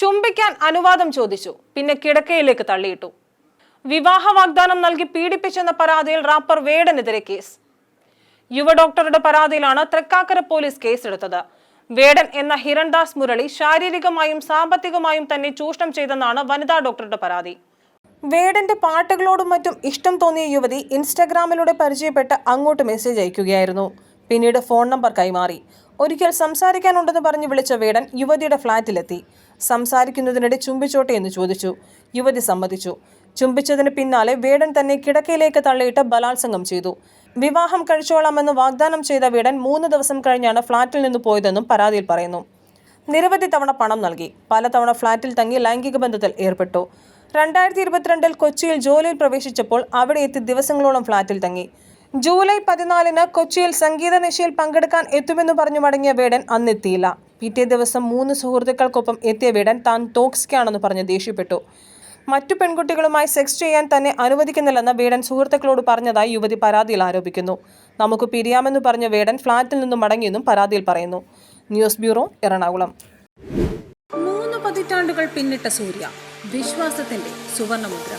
ചുംബിക്കാൻ അനുവാദം ചോദിച്ചു. പിന്നെ കിടക്കയിലേക്ക് തള്ളിയിട്ടു. വിവാഹ വാഗ്ദാനം നൽകി പീഡിപ്പിച്ചെന്ന പരാതിയിൽ റാപ്പർ വേടനെതിരെ കേസ്. യുവ ഡോക്ടറുടെ പരാതിയിലാണ് തൃക്കാക്കര പോലീസ് കേസെടുത്തത്. വേടൻ എന്ന ഹിരൺദാസ് മുരളി ശാരീരികമായും സാമ്പത്തികമായും തന്നെ ചൂഷണം ചെയ്തെന്നാണ് വനിതാ ഡോക്ടറുടെ പരാതി. വേടന്റെ പാട്ടുകളോടും മറ്റും ഇഷ്ടം തോന്നിയ യുവതി ഇൻസ്റ്റഗ്രാമിലൂടെ പരിചയപ്പെട്ട് അങ്ങോട്ട് മെസ്സേജ് അയക്കുകയായിരുന്നു. പിന്നീട് ഫോൺ നമ്പർ കൈമാറി. ഒരിക്കൽ സംസാരിക്കാനുണ്ടെന്ന് പറഞ്ഞ് വിളിച്ച വേടൻ യുവതിയുടെ ഫ്ളാറ്റിലെത്തി സംസാരിക്കുന്നതിനിടെ ചുംബിച്ചോട്ടെ എന്ന് ചോദിച്ചു. യുവതി സമ്മതിച്ചു. ചുംബിച്ചതിന് പിന്നാലെ വേടൻ തന്നെ കിടക്കയിലേക്ക് തള്ളിയിട്ട് ബലാത്സംഗം ചെയ്തു. വിവാഹം കഴിച്ചോളാമെന്ന് വാഗ്ദാനം ചെയ്ത വീടൻ മൂന്ന് ദിവസം കഴിഞ്ഞാണ് ഫ്ളാറ്റിൽ നിന്ന് പോയതെന്നും പരാതിയിൽ പറയുന്നു. നിരവധി തവണ പണം നൽകി. പലതവണ ഫ്ളാറ്റിൽ തങ്ങി ലൈംഗിക ബന്ധത്തിൽ ഏർപ്പെട്ടു. രണ്ടായിരത്തി ഇരുപത്തിരണ്ടിൽ കൊച്ചിയിൽ ജോലിയിൽ പ്രവേശിച്ചപ്പോൾ അവിടെ എത്തി ദിവസങ്ങളോളം ഫ്ളാറ്റിൽ തങ്ങി. ജൂലൈ പതിനാലിന് കൊച്ചിയിൽ സംഗീത നിശയിൽ പങ്കെടുക്കാൻ എത്തുമെന്ന് പറഞ്ഞു മടങ്ങിയ വേടൻ അന്നെത്തിയില്ല. പിറ്റേ ദിവസം മൂന്ന് സുഹൃത്തുക്കൾക്കൊപ്പം എത്തിയ വേടൻ താൻ ടോക്സിക്കാണെന്ന് പറഞ്ഞ് ദേഷ്യപ്പെട്ടു. മറ്റു പെൺകുട്ടികളുമായി സെക്സ് ചെയ്യാൻ തന്നെ അനുവദിക്കുന്നില്ലെന്ന് വേടൻ സുഹൃത്തുക്കളോട് പറഞ്ഞതായി യുവതി പരാതിയിൽ ആരോപിക്കുന്നു. നമുക്ക് പിരിയാമെന്ന് പറഞ്ഞ വേടൻ ഫ്ളാറ്റിൽ നിന്നും മടങ്ങിയെന്നും പരാതിയിൽ പറയുന്നു. News bureau Ernakulam. മൂന്ന് പതിറ്റാണ്ടുകൾ പിന്നിട്ട സൂര്യ വിശ്വാസത്തിന്റെ സുവർണമുദ്ര.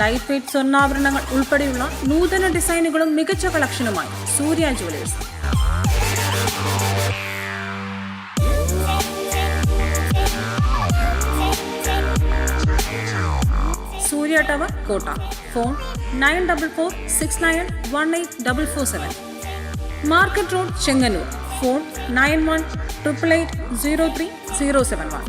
ലൈറ്റ് വെയ്റ്റ് സ്വർണാഭരണങ്ങൾ ഉൾപ്പെടെയുള്ള നൂതന ഡിസൈനുകളും മികച്ച കളക്ഷനുമായി Surya jewellers Surya tower Kotta. Phone nine double four six nine one eight double four seven. Market road Chengannur. Phone nine one triple eight zero three zero seven one